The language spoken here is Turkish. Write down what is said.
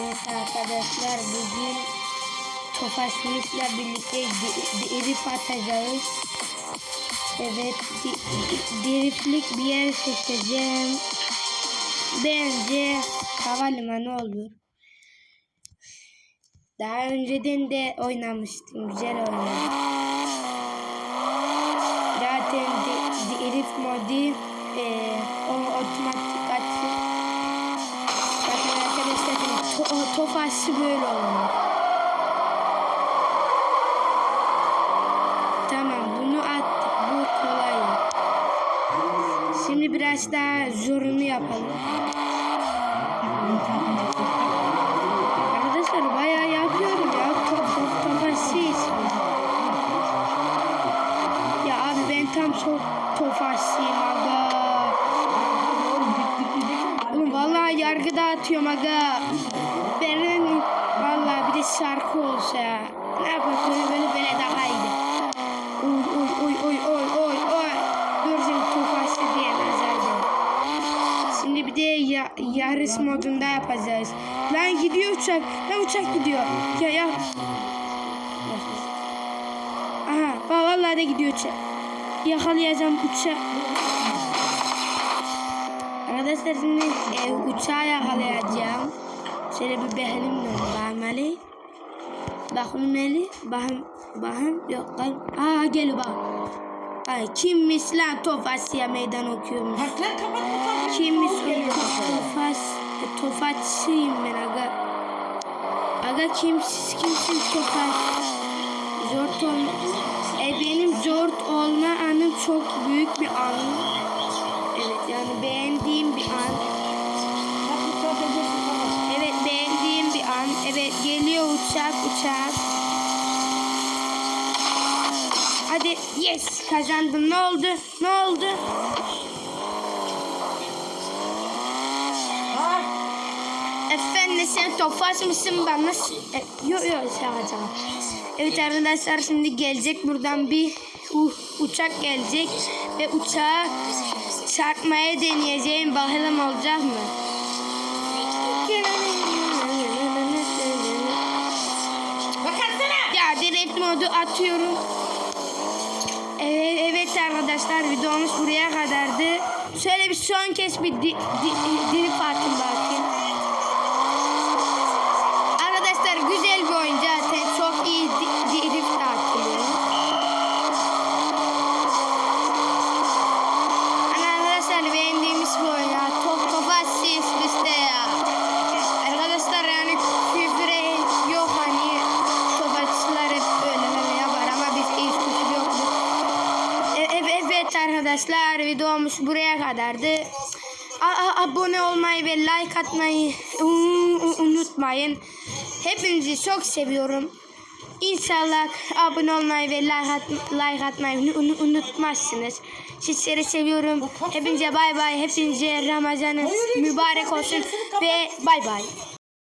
arkadaşlar bugün Tofaşmış'la birlikte di- dirif atacağız. Evet diriflik bir yer seçeceğim. Bence havalimanı olur. Daha önceden de oynamıştım. Güzel oynadım. Zaten di- dirif modu e, o otomatik arkadaşlar to tofaşı böyle olur. Tamam bunu attık. Bu kolay. Şimdi biraz daha zorunu yapalım. Arkadaşlar bayağı yapıyorum ya. Top top tofaşı ismi. Ya abi ben tam çok tofaşıyım aga. Oğlum vallahi yargı dağıtıyorum aga. Benim vallahi bir de şarkı olsa. Ne yapalım böyle böyle böyle daha iyi. Oy oy oy oy oy oy oy. Dur şimdi tofaşı diyemez hadi. Şimdi bir de ya, yarış modunda yapacağız. Lan gidiyor uçak. Lan uçak gidiyor. Ya ya. Aha va- vallahi de gidiyor uçak. Yakalayacağım uçak. Arkadaşlar şimdi e, uçağı yakalayacağım. Şöyle bir behelim de bakmalı. Bakın Meli. Bakın. Bakın. Yok lan. Aa gel bak. Ay kimmiş lan Tofasya meydan okuyormuş. Harfler kapatma Kimmiş o Tofas. Tofaşçıyım ben aga. Aga kimsiz kimsin Tofaş. Zort olma. E benim zort olma anım çok büyük bir an. Evet yani beğendiğim bir an. Evet beğendiğim bir an. Evet geliyor uçak uçak. Hadi yes kazandım. Ne oldu? Ne oldu? Efendim sen tofaş mısın ben nasıl? E, yok yok şaka Evet arkadaşlar şimdi gelecek buradan bir uh, uçak gelecek ve uçağı çarpmaya deneyeceğim bakalım olacak mı? Modu atıyorum. Evet, evet arkadaşlar videomuz buraya kadardı. Şöyle bir son kez bir di, di, dirip atın bakayım. Arkadaşlar güzel bir oyun zaten. Çok iyi di, dirip de atılıyor. Hani arkadaşlar beğendiğimiz bir oyun ya. Top topa siz bizde ya. Arkadaşlar yani küfre yok hani topaççılar hep öyle böyle yapar ama biz hiç küfür yok. E- e- Evet arkadaşlar videomuz buraya kadardı. A- abone olmayı ve like atmayı un- un- unutmayın. Hepinizi çok seviyorum. İnşallah abone olmayı ve like, at- like atmayı un- unutmazsınız. Sizleri seviyorum. Hepinize bay bay. Hepinize Ramazan'ın mübarek olsun ve bay bay.